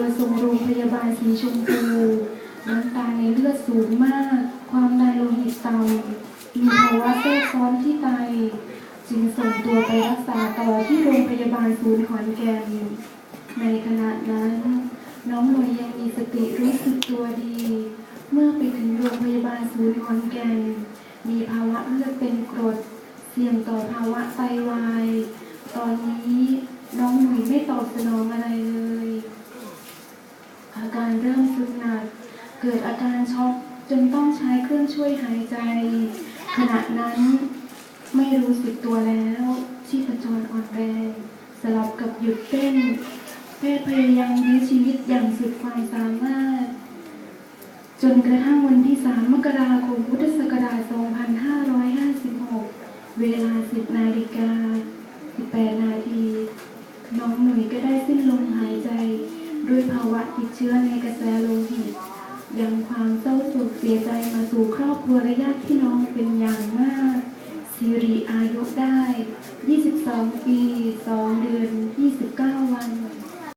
ตัวส่งโรงพยาบาลสีชมพูน้ำตาในเลือดสูงมาก ความดันโลหิตต่ำมีภาวะแทรกซ้อนที่ไต จึงส่งตัวไปรักษาต่อที่โรงพยาบาลศูนย์ขอนแก่น ในขณะนั้น น้องหน่วยยังมีสติรู้สึกตัวดี เมื่อไปถึงโรงพยาบาลศูนย์ขอนแก่น มีภาวะเลือดเป็นกรด เสี่ยงต่อภาวะไตวาย ตอนนี้น้องหนุ่ยไม่ตอบสนองอะไรเลย อาการเริ่มสุดหนัก เกิดอาการช็อกจนต้องใช้เครื่องช่วยหายใจ ขณะนั้นไม่รู้สึกตัวแล้วชีพจรอ่อนแรงสลับกับหยุดเต้นแพทย์พยายามยื้อชีวิตอย่างสุดความสามารถ จนกระทั่งวันที่ 3 มกราคมพุทธศักราช 2556 เวลา 10 นาฬิกา 18 นาที น้องหนุ่ยก็ได้สิ้นลมหายใจ ด้วยภาวะติดเชื้อในกระแสโลหิต มาสู่ครอบครัวและญาติพี่น้องเป็นอย่างมากสิริอายุได้ 22 ปี 2 เดือน29วัน